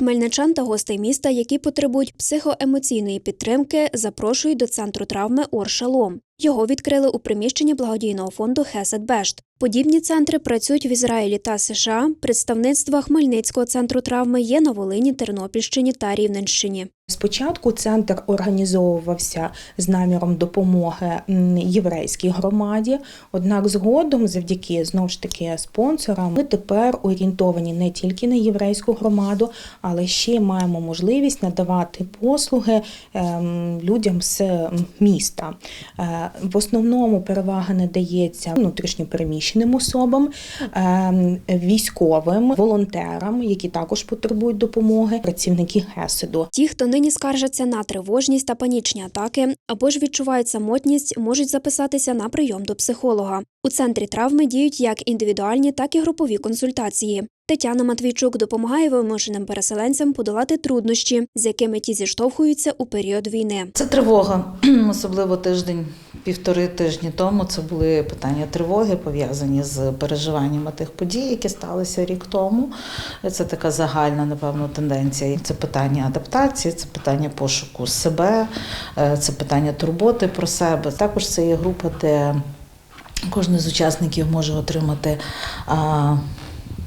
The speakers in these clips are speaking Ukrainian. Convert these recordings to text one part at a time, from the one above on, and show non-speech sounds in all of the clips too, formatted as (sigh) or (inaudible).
Хмельничан та гостей міста, які потребують психоемоційної підтримки, запрошують до центру травми Оршалом. Його відкрили у приміщенні благодійного фонду Хесет Бешт. Подібні центри працюють в Ізраїлі та США. Представництва Хмельницького центру травми є на Волині, Тернопільщині та Рівненщині. Спочатку центр організовувався з наміром допомоги єврейській громаді. Однак, згодом, завдяки знову ж таки спонсорам, ми тепер орієнтовані не тільки на єврейську громаду, але ще маємо можливість надавати послуги ем, людям з міста. Е, В основному перевага надається внутрішньопереміщеним особам, ем, військовим, волонтерам, які також потребують допомоги, працівники ГЕСИДу. Ті, хто нині скаржаться на тривожність та панічні атаки, або ж відчувають самотність, можуть записатися на прийом до психолога. У центрі травми діють як індивідуальні, так і групові консультації. Тетяна Матвійчук допомагає вимушеним переселенцям подолати труднощі, з якими ті зіштовхуються у період війни. Це тривога, (clears throat) особливо тиждень, півтори тижні тому. Це були питання тривоги, пов'язані з переживаннями тих подій, які сталися рік тому. Це така загальна, напевно, тенденція. Це питання адаптації, це питання пошуку себе, е, це питання турботи про себе. Також це є група, де кожен з учасників може отримати.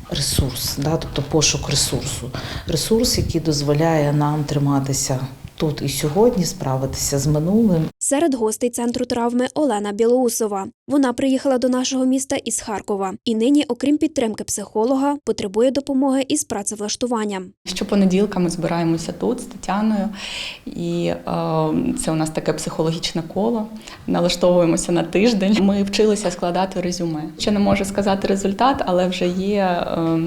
Ресурс, да, тобто пошук ресурсу. Ресурс, який дозволяє нам триматися тут і сьогодні, справитися з минулим Серед гостей центру травми Олена Білоусова. Вона приїхала до нашого міста із Харкова і нині, окрім підтримки психолога, потребує допомоги із працевлаштуванням. Щопонеділка ми збираємося тут з Тетяною, і е, це у нас таке психологічне коло. Налаштовуємося на тиждень. Ми вчилися складати резюме. Ще не можу сказати результат, але вже є, е,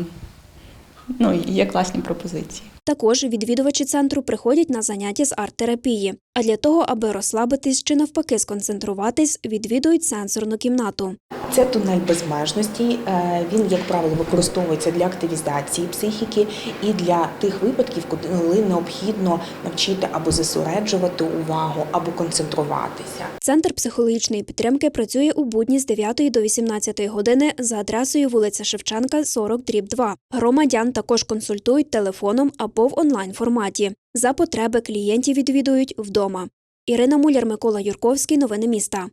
ну, є класні пропозиції. Також відвідувачі центру приходять на заняття з арт-терапії. А для того, аби розслабитись чи навпаки сконцентруватись, відвідують сенсорну кімнату. Це тунель безмежності. Е, Він, як правило, використовується для активізації психіки і для тих випадків, коли необхідно навчити або зосереджувати увагу, або концентруватися. Центр психологічної підтримки працює у будні з 9 до 18 години за адресою вулиця Шевченка, 40 дріб 2. Громадян також консультують телефоном або в онлайн форматі. За потреби клієнтів відвідують вдома. Ірина Муляр, Микола Юрковський. Новини міста.